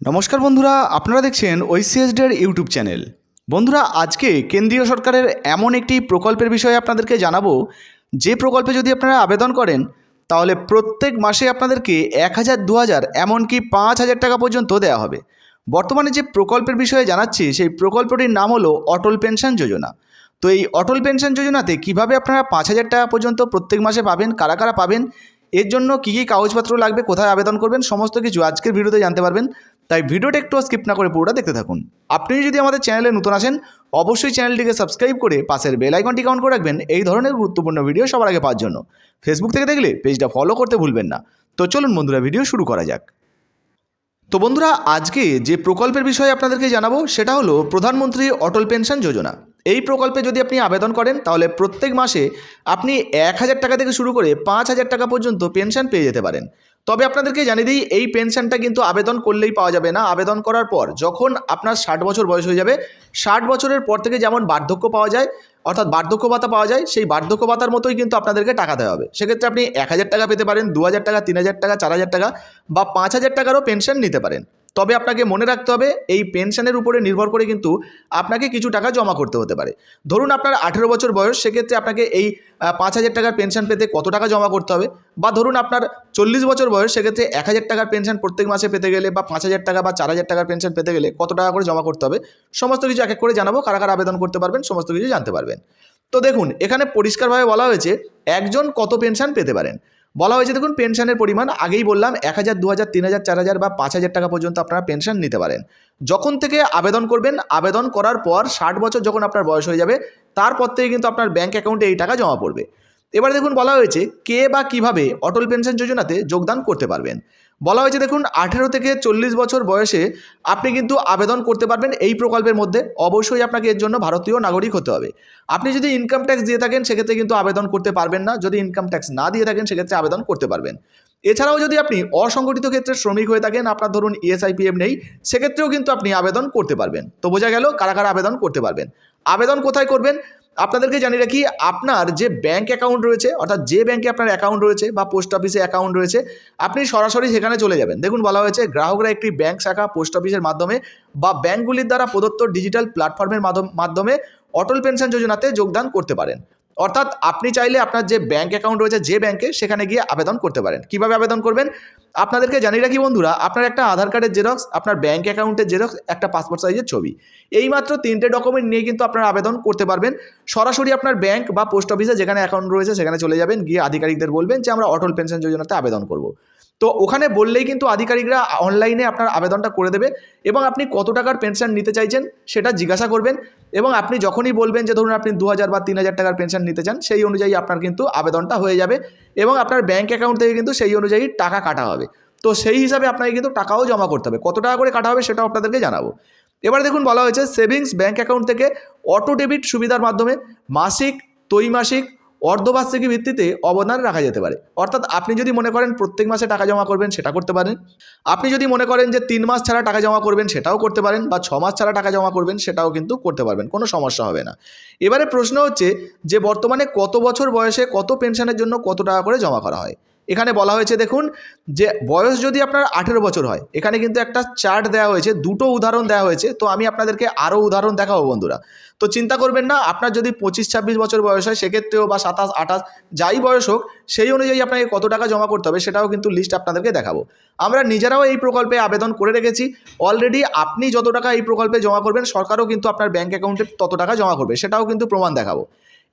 নমস্কার বন্ধুরা, আপনারা দেখছেন ওইসিএসডের ইউটিউব চ্যানেল। বন্ধুরা, আজকে কেন্দ্রীয় সরকারের এমন একটি প্রকল্পের বিষয়ে আপনাদেরকে জানাব। যে প্রকল্পে যদি আপনারা আবেদন করেন, তাহলে প্রত্যেক মাসে আপনাদেরকে এক হাজার, দু হাজার, এমনকি পাঁচ হাজার টাকা পর্যন্ত দেওয়া হবে। বর্তমানে যে প্রকল্পের বিষয়ে জানাচ্ছি, সেই প্রকল্পটির নাম হলো অটল পেনশন যোজনা। তো এই অটল পেনশন যোজনাতে কীভাবে আপনারা পাঁচ হাজার টাকা পর্যন্ত প্রত্যেক মাসে পাবেন, কারা কারা পাবেন এর জন্য কী কী কাগজপত্র লাগবে, কোথায় আবেদন করবেন, সমস্ত কিছু আজকের ভিডিওতে জানতে পারবেন। তাই ভিডিওটা একটু স্কিপ না করে পুরোটা দেখতে থাকুন। আপনি যদি আমাদের চ্যানেলে নতুন আসেন, অবশ্যই চ্যানেলটিকে সাবস্ক্রাইব করে পাশের বেল আইকনটি কাউন্ট করে রাখবেন, এই ধরনের গুরুত্বপূর্ণ ভিডিও সবার আগে পাওয়ার জন্য। ফেসবুক থেকে দেখলে পেজটা ফলো করতে ভুলবেন না। তো চলুন বন্ধুরা ভিডিও শুরু করা যাক। তো বন্ধুরা, আজকে যে প্রকল্পের বিষয়ে আপনাদেরকে জানাব, সেটা হলো প্রধানমন্ত্রী অটল পেনশন যোজনা। এই প্রকল্পে যদি আপনি আবেদন করেন, তাহলে প্রত্যেক মাসে আপনি এক হাজার টাকা থেকে শুরু করে পাঁচ হাজার টাকা পর্যন্ত পেনশন পেয়ে যেতে পারেন। তবে আপনাদেরকে জানিয়ে দিই, এই পেনশনটা কিন্তু আবেদন করলেই পাওয়া যাবে না। আবেদন করার পর যখন আপনার ষাট বছর বয়স হয়ে যাবে, ষাট বছরের পর থেকে যেমন বার্ধক্য পাওয়া যায়, অর্থাৎ বার্ধক্য ভাতা পাওয়া যায়, সেই বার্ধক্য ভাতার মতোই কিন্তু আপনাদেরকে টাকা দেওয়া হবে। সেক্ষেত্রে আপনি এক হাজার টাকা পেতে পারেন, দু হাজার টাকা, তিন হাজার টাকা, চার হাজার টাকা বা পাঁচ হাজার টাকারও পেনশন নিতে পারেন। তবে আপনাকে মনে রাখতে হবে, এই পেনশনের উপরে নির্ভর করে কিন্তু আপনাকে কিছু টাকা জমা করতে হতে পারে। ধরুন আপনার আঠেরো বছর বয়স, সেক্ষেত্রে আপনাকে এই পাঁচ হাজার টাকার পেনশন পেতে কত টাকা জমা করতে হবে? বা ধরুন আপনার চল্লিশ বছর বয়স, সেক্ষেত্রে এক হাজার টাকার পেনশন প্রত্যেক মাসে পেতে গেলে বা পাঁচ হাজার টাকা বা চার হাজার টাকার পেনশন পেতে গেলে কত টাকা করে জমা করতে হবে? সমস্ত কিছু এক এক করে জানাব, কারা কারা আবেদন করতে পারবেন, সমস্ত কিছু জানতে পারবেন। তো দেখুন, এখানে পরিষ্কারভাবে বলা হয়েছে, একজন কত পেনশন পেতে পারেন? বলা হয়েছে দেখুন পেনশনের পরিমাণ আগেই বললাম, এক হাজার, দু হাজার, তিন হাজার, চার হাজার বা পাঁচ হাজার টাকা পর্যন্ত আপনারা পেনশন নিতে পারেন। যখন থেকে আবেদন করবেন, আবেদন করার পর ষাট বছর যখন আপনার বয়স হয়ে যাবে, তারপর থেকে কিন্তু আপনার ব্যাঙ্ক অ্যাকাউন্টে এই টাকা জমা পড়বে। এবার দেখুন বলা হয়েছে কে বা কীভাবে অটল পেনশন যোজনাতে যোগদান করতে পারবেন। বলা হয়েছে দেখুন আঠেরো থেকে চল্লিশ বছর বয়সে আপনি কিন্তু আবেদন করতে পারবেন এই প্রকল্পের মধ্যে। অবশ্যই আপনাকে এর জন্য ভারতীয় নাগরিক হতে হবে। আপনি যদি ইনকাম ট্যাক্স দিয়ে থাকেন সেক্ষেত্রে কিন্তু আবেদন করতে পারবেন না। যদি ইনকাম ট্যাক্স না দিয়ে থাকেন সেক্ষেত্রে আবেদন করতে পারবেন। এছাড়াও যদি আপনি অসংগঠিত ক্ষেত্রে শ্রমিক হয়ে থাকেন, আপনার ধরুন E ইএসআইপিএফ নেই, সেক্ষেত্রেও কিন্তু আপনি আবেদন করতে পারবেন। তো বোঝা গেল কারা কারা আবেদন করতে পারবেন। আবেদন কোথায় করবেন? আপনাদেরকে জানিয়ে রাখি, আপনার যে ব্যাঙ্ক অ্যাকাউন্ট রয়েছে, অর্থাৎ যে ব্যাঙ্কে আপনার অ্যাকাউন্ট রয়েছে বা পোস্ট অফিসে অ্যাকাউন্ট রয়েছে, আপনি সরাসরি সেখানে চলে যাবেন। দেখুন, বলা হয়েছে গ্রাহকরা একটি ব্যাঙ্ক শাখা পোস্ট অফিসের মাধ্যমে বা ব্যাঙ্কগুলির দ্বারা প্রদত্ত ডিজিটাল প্ল্যাটফর্মের মাধ্যমে অটল পেনশন যোজনাতে যোগদান করতে পারেন। অর্থাৎ আপনি চাইলে আপনার যে ব্যাঙ্ক অ্যাকাউন্ট রয়েছে যে ব্যাঙ্কে সেখানে গিয়ে আবেদন করতে পারেন। কীভাবে আবেদন করবেন? আপনাদেরকে জানিয়ে রাখি বন্ধুরা, আপনার একটা আধার কার্ডের জেরক্স আপনার ব্যাঙ্ক অ্যাকাউন্টের জেরক্স একটা পাসপোর্ট সাইজের ছবি। এইমাত্র তিনটে ডকুমেন্ট নিয়ে কিন্তু আপনারা আবেদন করতে পারবেন। সরাসরি আপনার ব্যাঙ্ক বা পোস্ট অফিসে যেখানে অ্যাকাউন্ট রয়েছে সেখানে চলে যাবেন, গিয়ে আধিকারিকদের বলবেন যে আমরা অটল পেনশন যোজনাতে আবেদন করব। তো ওখানে বললেই কিন্তু আধিকারিকরা অনলাইনে আপনার আবেদনটা করে দেবে এবং আপনি কত টাকার পেনশন নিতে চাইছেন সেটা জিজ্ঞাসা করবেন এবং আপনি যখনই বলবেন যে ধরুন আপনি দু হাজার বা তিন হাজার টাকার পেনশন নিতে চান, সেই অনুযায়ী আপনার কিন্তু আবেদনটা হয়ে যাবে এবং আপনার ব্যাঙ্ক অ্যাকাউন্ট থেকে কিন্তু সেই অনুযায়ী টাকা কাটা হবে। তো সেই হিসাবে আপনাকে কিন্তু টাকাও জমা করতে হবে। কত টাকা করে কাটা হবে সেটাও আপনাদেরকে জানাব। এবার দেখুন বলা হয়েছে সেভিংস ব্যাঙ্ক অ্যাকাউন্ট থেকে অটো ডেবিট সুবিধার মাধ্যমে মাসিক, ত্রৈমাসিক অর্ধবার্ষিকী ভিত্তিতে অবদান রাখা যেতে পারে। অর্থাৎ আপনি যদি মনে করেন প্রত্যেক মাসে টাকা জমা করবেন, সেটা করতে পারেন। আপনি যদি মনে করেন যে তিন মাস ছাড়া টাকা জমা করবেন, সেটাও করতে পারেন বা ছ মাস ছাড়া টাকা জমা করবেন, সেটাও কিন্তু করতে পারবেন, কোনো সমস্যা হবে না। এবারে প্রশ্ন হচ্ছে যে বর্তমানে কত বছর বয়সে কত পেনশনের জন্য কত টাকা করে জমা করা হয়? এখানে বলা হয়েছে দেখুন যে বয়স যদি আপনার আঠেরো বছর হয়, এখানে কিন্তু একটা চার্ট দেওয়া হয়েছে, দুটো উদাহরণ দেওয়া হয়েছে, তো আমি আপনাদেরকে আরও উদাহরণ দেখাবো বন্ধুরা। তো চিন্তা করবেন না, আপনার যদি পঁচিশ ছাব্বিশ বছর বয়স হয়, সেক্ষেত্রেও বা সাতাশ আঠাশ যাই বয়স হোক, সেই অনুযায়ী আপনাকে কত টাকা জমা করতে হবে সেটাও কিন্তু লিস্ট আপনাদেরকে দেখাবো। আমরা নিজেরাও এই প্রকল্পে আবেদন করে রেখেছি অলরেডি আপনি যত টাকা এই প্রকল্পে জমা করবেন, সরকারও কিন্তু আপনার ব্যাঙ্ক অ্যাকাউন্টে তত টাকা জমা করবে, সেটাও কিন্তু প্রমাণ দেখাবো।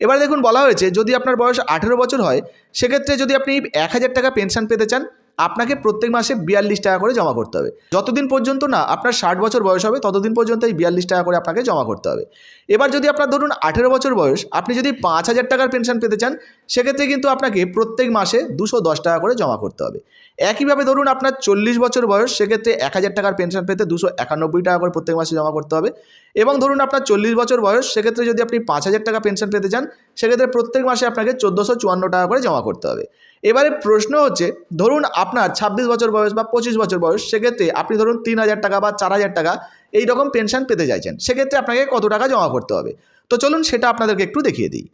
এবার দেখুন বলা হয়েছে, যদি আপনার বয়স আঠেরো বছর হয়, সেক্ষেত্রে যদি আপনি এক হাজার টাকা পেনশন পেতে চান আপনাকে প্রত্যেক মাসে বিয়াল্লিশ টাকা করে জমা করতে হবে। যতদিন পর্যন্ত না আপনার ষাট বছর বয়স হবে, ততদিন পর্যন্ত এই বিয়াল্লিশ টাকা করে আপনাকে জমা করতে হবে। এবার যদি আপনার ধরুন আঠেরো বছর বয়স, আপনি যদি পাঁচ হাজার টাকার পেনশন পেতে চান, সেক্ষেত্রে কিন্তু আপনাকে প্রত্যেক মাসে দুশো দশ টাকা করে জমা করতে হবে। একইভাবে ধরুন আপনার চল্লিশ বছর বয়স, সেক্ষেত্রে এক হাজার টাকার পেনশন পেতে দুশো একানব্বই টাকা করে প্রত্যেক মাসে জমা করতে হবে। এবং ধরুন আপনার চল্লিশ বছর বয়স, সেক্ষেত্রে যদি আপনি পাঁচ হাজার টাকা পেনশন পেতে চান, সেক্ষেত্রে প্রত্যেক মাসে আপনাকে চোদ্দোশো চুয়ান্ন টাকা করে জমা করতে হবে। এবারে প্রশ্ন হচ্ছে, ধরুন আপনার ছাব্বিশ বছর বয়স বা পঁচিশ বছর বয়স, সেক্ষেত্রে আপনি ধরুন তিন হাজার টাকা বা চার হাজার টাকা এই রকম পেনশন পেতে চাইছেন। সেক্ষেত্রে আপনাকে কত টাকা জমা করতে হবে? তো চলুন সেটা আপনাদেরকে একটু দেখিয়ে দিই।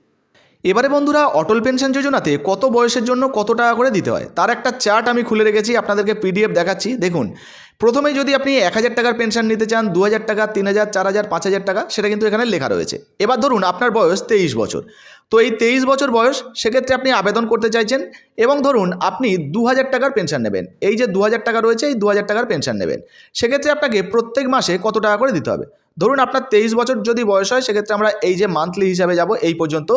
এবারে বন্ধুরা, অটল পেনশন যোজনাতে কত বয়সের জন্য কত টাকা করে দিতে হয়? তার একটা চার্ট আমি খুলে রেখেছি, আপনাদেরকে পিডিএফ দেখাচ্ছি। দেখুন প্রথমেই যদি আপনি এক হাজার টাকার পেনশন নিতে চান, দু হাজার টাকা, তিন হাজার, চার হাজার, পাঁচ হাজার টাকা, সেটা কিন্তু এখানে লেখা রয়েছে। এবার ধরুন আপনার বয়স তেইশ বছর। তো এই তেইশ বছর বয়স, সেক্ষেত্রে আপনি আবেদন করতে চাইছেন এবং ধরুন আপনি দু হাজার টাকার পেনশন নেবেন। এই যে দু হাজার টাকা রয়েছে, এই দু হাজার টাকার পেনশন নেবেন। সেক্ষেত্রে আপনাকে প্রত্যেক মাসে কত টাকা করে দিতে হবে? ধরুন আপনার তেইশ বছর যদি বয়স হয়, সেক্ষেত্রে আমরা এই যে মান্থলি হিসাবে যাব এই পর্যন্ত।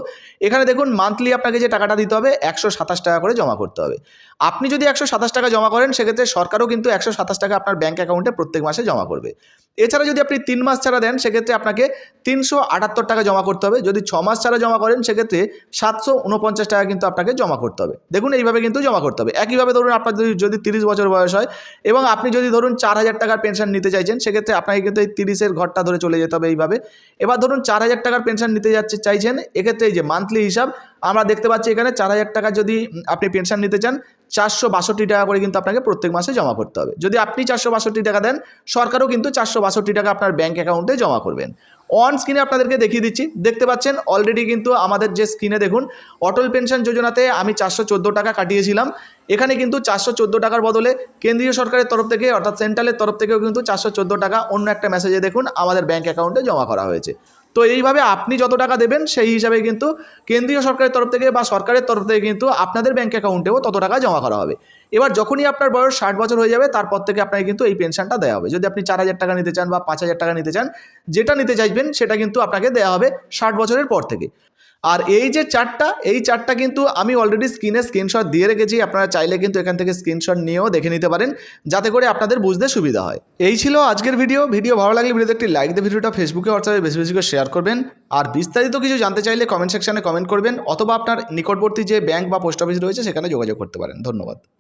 এখানে দেখুন মান্থলি আপনাকে যে টাকাটা দিতে হবে, একশো সাতাশ টাকা করে জমা করতে হবে। আপনি যদি একশো সাতাশ টাকা জমা করেন, সেক্ষেত্রে সরকারও কিন্তু একশো সাতাশ টাকা আপনার ব্যাঙ্ক অ্যাকাউন্টে প্রত্যেক মাসে জমা করবে। এছাড়া যদি আপনি তিন মাস ছাড়া দেন, সেক্ষেত্রে আপনাকে তিনশো আটাত্তর টাকা জমা করতে হবে। যদি ছ মাস ছাড়া জমা করেন, সেক্ষেত্রে সাতশো উনপঞ্চাশ টাকা কিন্তু আপনাকে জমা করতে হবে। দেখুন এইভাবে কিন্তু জমা করতে হবে। একইভাবে ধরুন আপনার যদি যদি তিরিশ বছর বয়স হয় এবং আপনি যদি ধরুন চার হাজার টাকার পেনশন নিতে চাইছেন, সেক্ষেত্রে আপনাকে কিন্তু এই তিরিশের ঘরটা ধরে চলে যেতে হবে এইভাবে। এবার ধরুন চার হাজার টাকার পেনশন নিতে যাচ্ছে, চাইছেন, এক্ষেত্রে এই যে মান্থলি হিসাব, আমরা দেখতে পাচ্ছি এখানে চার হাজার টাকা যদি আপনি পেনশন নিতে চান, চারশো বাষট্টি টাকা করে কিন্তু আপনাকে প্রত্যেক মাসে জমা করতে হবে। যদি আপনি চারশো বাষট্টি টাকা দেন, সরকারও কিন্তু চারশো বাষট্টি টাকা আপনার ব্যাঙ্ক অ্যাকাউন্টে জমা করবেন। অন স্ক্রিনে আপনাদেরকে দেখিয়ে দিচ্ছি। দেখতে পাচ্ছেন অলরেডি কিন্তু আমাদের যে স্ক্রিনে দেখুন, অটল পেনশন যোজনাতে আমি চারশো চোদ্দ টাকা কাটিয়েছিলাম। এখানে কিন্তু চারশো চোদ্দ টাকার বদলে কেন্দ্রীয় সরকারের তরফ থেকে, অর্থাৎ সেন্ট্রালের তরফ থেকেও কিন্তু চারশো চোদ্দ টাকা অন্য একটা মেসেজে দেখুন, আমাদের ব্যাঙ্ক অ্যাকাউন্টে জমা করা হয়েছে। তো এইভাবে আপনি যত টাকা দেবেন, সেই হিসাবে কিন্তু কেন্দ্রীয় সরকারের তরফ থেকে বা সরকারের তরফ থেকে কিন্তু আপনাদের ব্যাঙ্ক অ্যাকাউন্টেও তত টাকা জমা করা হবে। এবার যখনই আপনার বয়স ষাট বছর হয়ে যাবে, তারপর থেকে আপনাকে কিন্তু এই পেনশনটা দেওয়া হবে। যদি আপনি চার হাজার টাকা নিতে চান বা পাঁচ হাজার টাকা নিতে চান, যেটা নিতে চাইবেন, সেটা কিন্তু আপনাকে দেওয়া হবে ষাট বছরের পর থেকে। আর এই যে চারটা, এই চারটা কিন্তু আমি অলরেডি স্ক্রিনে স্ক্রিনশট দিয়ে রেখেছি, আপনারা চাইলে কিন্তু এখান থেকে স্ক্রিনশট নিয়েও দেখে নিতে পারেন, যাতে করে আপনাদের বুঝতে সুবিধা হয়। এই ছিল আজকের ভিডিও ভিডিও ভালো লাগলে ভিডিওতে একটি লাইক দিয়ে ভিডিওটা ফেসবুকে হোয়াটসঅ্যাপে বেশি বেশি করে শেয়ার করবেন। আর বিস্তারিত কিছু জানতে চাইলে কমেন্ট সেকশানে কমেন্ট করবেন, অথবা আপনার নিকটবর্তী যে ব্যাংক বা পোস্ট অফিস রয়েছে, সেখানে যোগাযোগ করতে পারেন। ধন্যবাদ।